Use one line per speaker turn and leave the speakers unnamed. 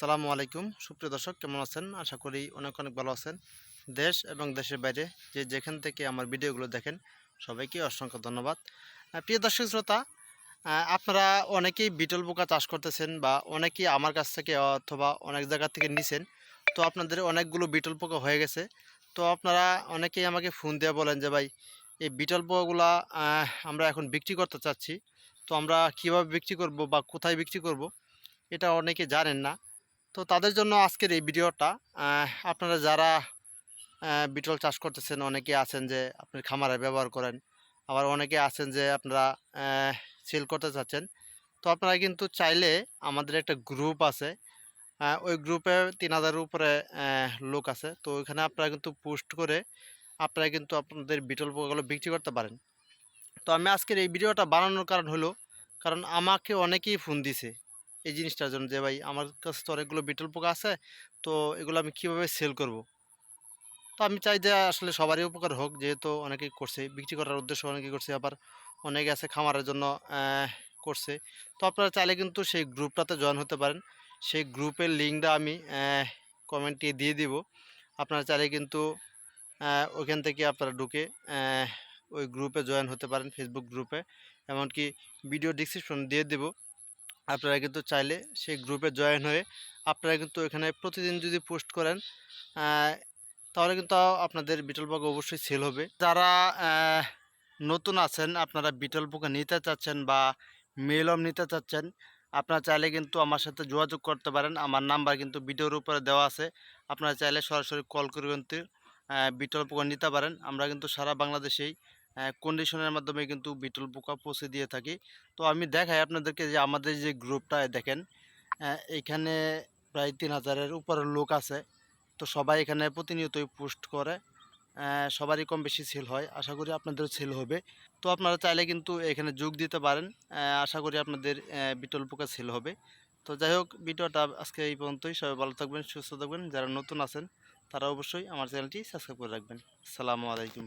আসসালামু আলাইকুম। সুপ্রিয় দর্শক, কেমন আছেন? আশা করি অনেক অনেক ভালো আছেন। দেশ এবং দেশের বাইরে যে যেখান থেকে আমার ভিডিওগুলো দেখেন, সবাইকে অসংখ্য ধন্যবাদ। প্রিয় দর্শক শ্রোতা আপনারা অনেকেই বিটল পোকা চাষ করতেছেন বা অনেকেই আমার কাছ থেকে অথবা অনেক জায়গা থেকে নিছেন। তো আপনাদের অনেকগুলো বিটল পোকা হয়ে গেছে। তো আপনারা অনেকেই আমাকে ফোন দিয়ে বলেন যে, ভাই, এই বিটল পোকাগুলা আমরা এখন বিক্রি করতে চাচ্ছি। তো আমরা কীভাবে বিক্রি করব বা কোথায় বিক্রি করব? এটা অনেকে জানেন না। তো তাদের জন্য আজকের এই ভিডিওটা আপনারা যারা বিটল চাষ করতেছেন, অনেকে আছেন যে আপনার খামারে ব্যবহার করেন, আবার অনেকে আছেন যে আপনারা সেল করতে চাচ্ছেন, তো আপনারা কিন্তু চাইলে আমাদের একটা গ্রুপ আছে ওই গ্রুপে তিন হাজারের উপরে লোক আছে, তো ওইখানে আপনারা কিন্তু পোস্ট করে আপনারা কিন্তু আপনাদের বিটল পোকাগুলো বিক্রি করতে পারেন। তো আমি আজকের এই ভিডিওটা বানানোর কারণ হলো, কারণ আমাকে অনেকেই ফোন দিছে এই জিনিসটার জন্য যে, ভাই, আমার কাছে তো অনেকগুলো বিটল পোকা আছে, তো এগুলো আমি কীভাবে সেল করব? তো আমি চাই যে, আসলে সবারই উপকার হোক। যেহেতু অনেকেই করছে, বিক্রি করার উদ্দেশ্য অনেকেই করছে, আবার অনেকে আছে খামারের জন্য করছে। তো আপনারা চাইলে কিন্তু সেই গ্রুপটাতে জয়েন হতে পারেন। সেই গ্রুপের লিঙ্কটা আমি কমেন্টে দিয়ে দিব। আপনারা চাইলে কিন্তু ওইখান থেকে আপনারা ঢুকে ওই গ্রুপে জয়েন হতে পারেন ফেসবুক গ্রুপে। এমনকি ভিডিও ডিসক্রিপশন দিয়ে দেব। আপনারা কিন্তু চাইলে সেই গ্রুপে জয়েন হয়ে আপনারা কিন্তু এখানে প্রতিদিন যদি পোস্ট করেন তাহলে কিন্তু আপনাদের বিটল পোকা অবশ্যই সেল হবে। যারা নতুন আছেন, আপনারা বিটল পোকা নিতে চাচ্ছেন বা মেলম নিতে চাচ্ছেন, আপনারা চাইলে কিন্তু আমার সাথে যোগাযোগ করতে পারেন। আমার নাম্বার কিন্তু ভিডিওর উপরে দেওয়া আছে। আপনারা চাইলে সরাসরি কল করে কিন্তু বিটল পোকা নিতে পারেন। আমরা কিন্তু সারা বাংলাদেশেই কন্ডিশনের মাধ্যমে কিন্তু বিটল পোকা পৌঁছে দিয়ে থাকি। তো আমি দেখাই আপনাদেরকে যে আমাদের যে গ্রুপটা দেখেন আহ, এইখানে প্রায় তিন হাজারের উপরে লোক আছে। তো সবাই এখানে প্রতিনিয়তই পোস্ট করে। সবারই কম বেশি সেল হয়। আশা করি আপনাদের সেল হবে। তো আপনারা চাইলে কিন্তু এখানে যোগ দিতে পারেন। আশা করি আপনাদের বিটল পোকা সেল হবে। তো যাই হোক ভিডিওটা আজকে এই পর্যন্তই। সবাই ভালো থাকবেন সুস্থ থাকবেন। যারা নতুন আছেন তারা অবশ্যই আমার চ্যানেলটি সাবস্ক্রাইব করে রাখবেন। আসসালামু আলাইকুম।